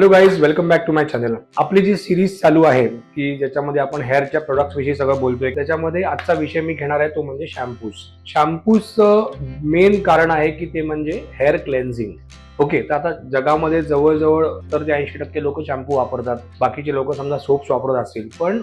Hello guys welcome back to my channel आपली जी series चालू आहे की ज्याच्यामध्ये आपण हेअरच्या प्रोडक्ट्स विषयी सगळं बोलतोय त्याच्यामध्ये आजचा विषय मी घेणार आहे तो म्हणजे शॅम्पूस शॅम्पूसचं मेन कारण आहे की ते म्हणजे हेअर क्लेन्झिंग ओके तर आता जगामध्ये जवळजवळ तर ते ऐंशी टक्के लोक शॅम्पू वापरतात. बाकीचे लोक समजा सोप्स वापरत असतील. पण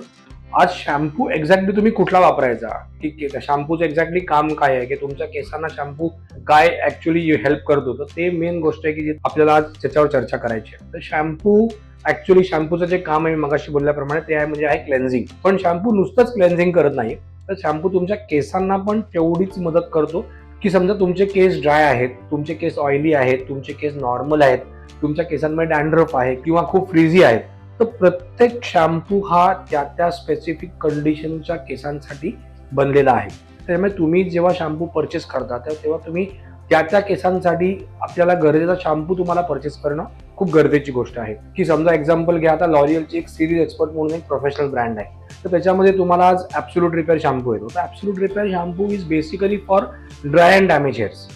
आज शॅम्पू एक्झॅक्टली तुम्ही कुठला वापरायचा? ठीक आहे त्या शॅम्पूचं एक्झॅक्टली काम काय आहे? की तुमच्या केसांना शॅम्पू काय ऍक्च्युली हेल्प करतो? तर ते मेन गोष्ट आहे की जी आपल्याला आज त्याच्यावर चर्चा करायची आहे. तर शॅम्पू ऍक्च्युली शॅम्पूचं जे काम आहे मगाशी बोलल्याप्रमाणे ते आहे म्हणजे आहे क्लेन्झिंग पण शॅम्पू नुसतंच क्लेन्झिंग करत नाही. तर शॅम्पू तुमच्या केसांना पण तेवढीच मदत करतो. की समजा तुमचे केस ड्राय आहेत तुमचे केस ऑइली आहेत तुमचे केस नॉर्मल आहेत तुमच्या केसांमध्ये डॅन्ड्रफ आहे किंवा खूप फ्रीझी आहेत तर प्रत्येक शॅम्पू हा त्या त्या स्पेसिफिक कंडिशनच्या केसांसाठी बनलेला आहे. त्यामुळे तुम्ही जेव्हा शॅम्पू परचेस करता तेव्हा तुम्ही त्या त्या केसांसाठी आपल्याला गरजेचा शॅम्पू तुम्हाला परचेस करणं खूप गरजेची गोष्ट आहे. की समजा एक्झाम्पल घ्या आता लॉरियलची एक सिरीज एक्सपर्ट म्हणून एक प्रोफेशनल ब्रँड आहे. तर त्याच्यामध्ये तुम्हाला आज ऍब्सोल्यूट रिपेअर शॅम्पू येतो. तर absolute repair shampoo is basically for dry and damage hairs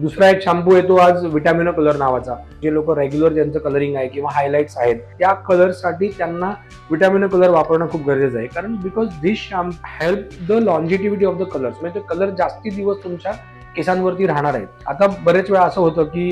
दुसरा एक शॅम्पू येतो आज विटॅमिनो कलर नावाचा. जे लोक रेग्युलर ज्यांचं कलरिंग आहे किंवा हायलाइट्स आहेत त्या कलरसाठी त्यांना विटॅमिनो कलर वापरणं खूप गरजेचं आहे. कारण because this shampoo help the longevity of the colours म्हणजे ते कलर जास्ती दिवस तुमच्या केसांवरती राहणार आहेत. आता बरेच वेळा असं होतं की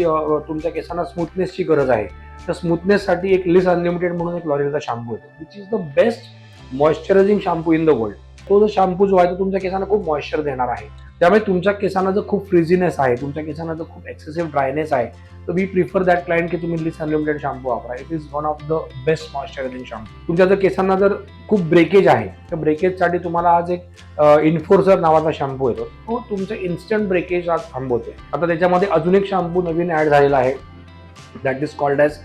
तुमच्या केसांना स्मूथनेसची गरज आहे. तर स्मूथनेससाठी एक लिस अनलिमिटेड म्हणून एक लॉरियलचा शॅम्पू येतो. Which is the best moisturizing shampoo in the world तो जो शॅम्पू जो आहे तो तुमच्या केसांना खूप मॉइश्चर देणार आहे. त्यामुळे तुमच्या केसांना जर खूप फ्रिझीनेस आहे तुमच्या केसांना जर खूप एक्सेसिव्ह ड्रायनेस आहे तर वी प्रिफर दॅट क्लायंट की तुम्ही लिस अनलिमिटेड शॅम्पू वापरा. It is one of the best moisturizing shampoo तुमच्या जर केसांना जर खूप ब्रेकेज आहे तर ब्रेकेजसाठी तुम्हाला आज एक इन्फोर्सर नावाचा शॅम्पू येतो. तो तुमचं इन्स्टंट ब्रेकेज आज थांबवतोय. आता त्याच्यामध्ये अजून एक शॅम्पू नवीन ॲड झालेला आहे. That is called as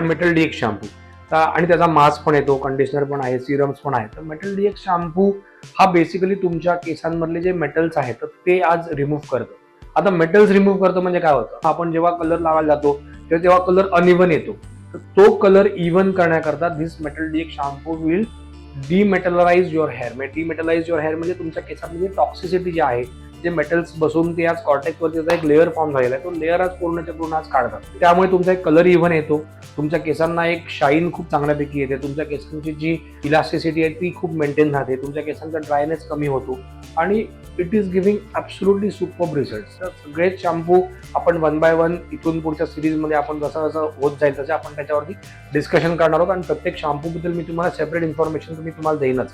Metal Detox shampoo आणि त्याचा मास्क पण येतो कंडिशनर पण आहे सिरम्स पण आहेत तर मेटल डी एक शॅम्पू हा बेसिकली तुमच्या केसांमधले जे मेटल्स आहेत तर ते आज रिमूव्ह करतं. आता मेटल्स रिमूव्ह करतो म्हणजे काय होतं? आपण जेव्हा कलर लावायला जातो तेव्हा तेव्हा कलर अनइव्हन येतो. तर तो कलर इव्हन करण्याकरता this Metal Detox shampoo will demetalize your hair म्हणजे डिमेटलाइज युअर हेअर म्हणजे तुमच्या केसांमध्ये टॉक्सिसिटी जे आहे जे मेटल्स बसून ते आज कॉर्टेक्सवरती त्याचा एक लेअर फॉर्म झालेला आहे. तो लेअर आज पूर्णच्या पूर्ण आज काढतात. त्यामुळे तुमचा एक कलर इव्हन येतो. तुमच्या केसांना एक शाईन खूप चांगल्यापैकी येते. तुमच्या केसांची जी इलास्टिसिटी आहे ती खूप मेंटेन राहते. तुमच्या केसांचा ड्रायनेस कमी होतो. आणि it is giving absolutely super result तर सगळेच शॅम्पू आपण वन बाय वन इथून पुढच्या सिरीजमध्ये आपण जसं जसं होत जाईल तसं आपण त्याच्यावरती डिस्कशन करणार आहोत. आणि प्रत्येक शॅम्पूबद्दल मी तुम्हाला सेपरेट इन्फॉर्मेशन तुम्ही तुम्हाला देईनच.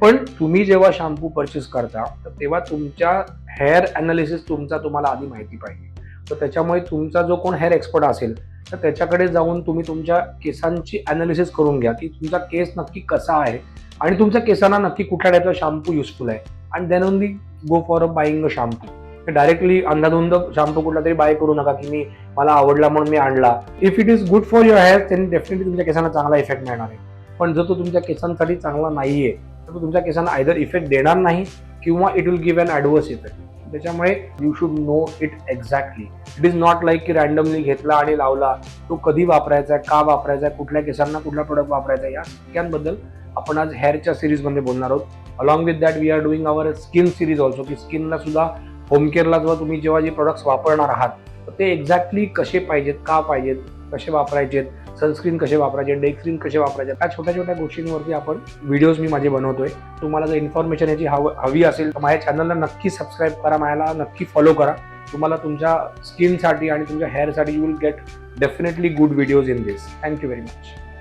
पण तुम्ही जेव्हा शॅम्पू परचेस करता तर तेव्हा तुमच्या हेअर अनालिसिस तुमचा तुम्हाला आधी माहिती पाहिजे. तर त्याच्यामुळे तुमचा जो कोण हेअर एक्सपर्ट असेल तर त्याच्याकडे जाऊन तुम्ही तुमच्या केसांची अनालिसिस करून घ्या की तुमचा केस नक्की कसा आहे आणि तुमच्या केसांना नक्की कुठल्या टाईपचा शॅम्पू युजफुल आहे. आणि then only go for a buying a shampoo directly अंधाधुंद shampoo कुठला तरी बाय करू नका की मी मला आवडला म्हणून मी आणला. If it is good for your hair त्यांनी डेफिनेटली तुमच्या केसांना चांगला इफेक्ट मिळणार आहे. पण जर तो तुमच्या केसांसाठी चांगला नाहीये तर तो तुमच्या केसांना आयदर इफेक्ट देणार नाही किंवा it will give an adverse effect त्याच्यामुळे you should know it exactly it is not like की रॅन्डमली घेतला आणि लावला. तो कधी वापरायचा आहे का वापरायचा आहे कुठल्या केसांना कुठला प्रोडक्ट वापरायचा आहे या सगळ्यांबद्दल आपण आज हेअरच्या सिरीजमध्ये बोलणार आहोत. Along with that we are doing our skin series also की स्किनला सुद्धा होम केअरला जेव्हा तुम्ही जेव्हा जे प्रोडक्ट्स वापरणार आहात तर ते एक्झॅक्टली कसे पाहिजेत का पाहिजेत कसे वापरायचेत सनस्क्रीन कसे वापरायचे डे क्रीम कसे वापरायचे त्या छोट्या छोट्या गोष्टींवरती आपण व्हिडिओज मी माझे बनवतोय. तुम्हाला जर इन्फॉर्मेशन याची हव हवी असेल तर माझ्या चॅनलला नक्की सबस्क्राईब करा मला नक्की फॉलो करा. तुम्हाला तुमच्या स्किनसाठी आणि तुमच्या हेअरसाठी you will get definitely good videos in this thank you very much